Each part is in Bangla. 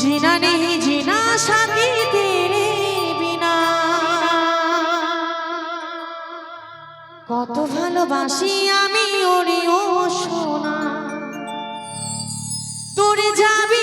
জিনা নেই জিনা সাথী তেরে বিনা। কত ভালোবাসি আমি ওরে ও সোনা। তোরে যাবি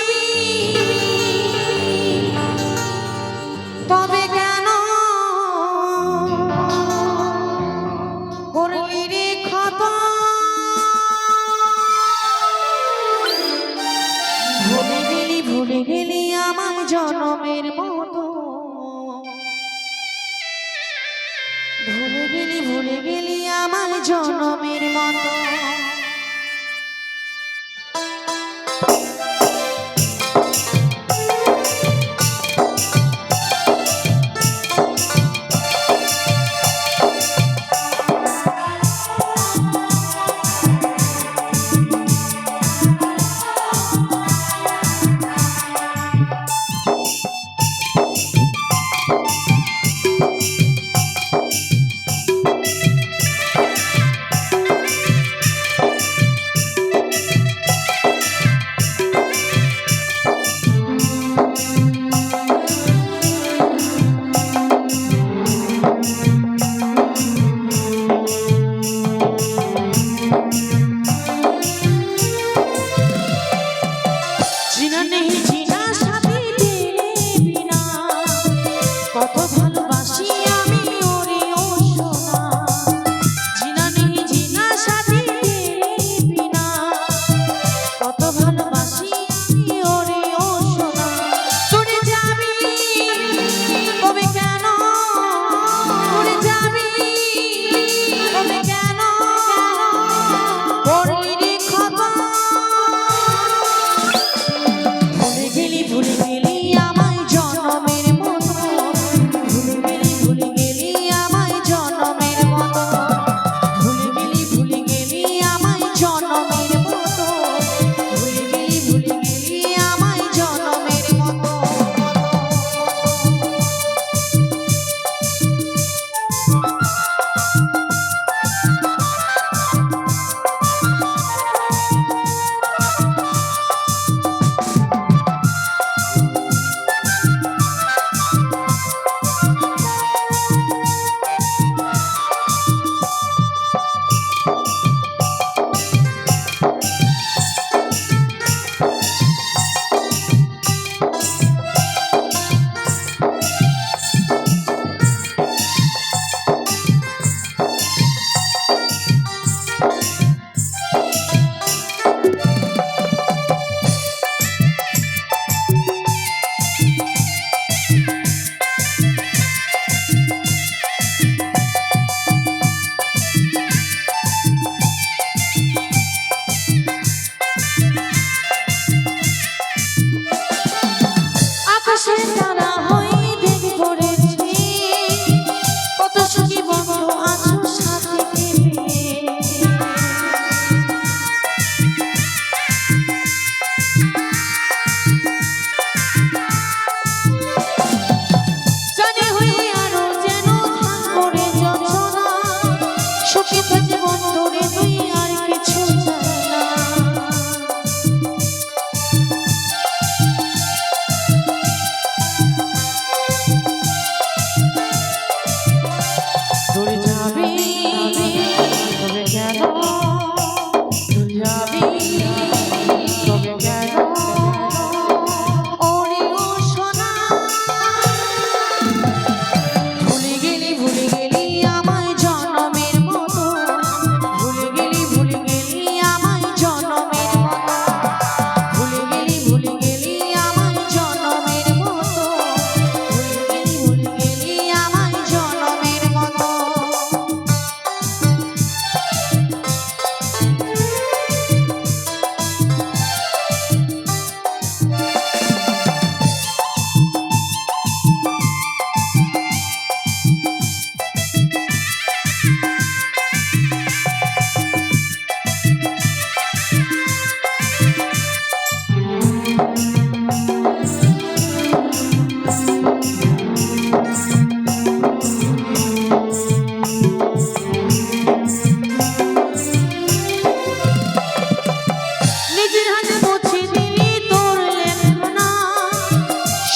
জনমের মতো। ভুলে গেলি ভুলে গেলি আমার জনমের মতো।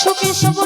সুখে সব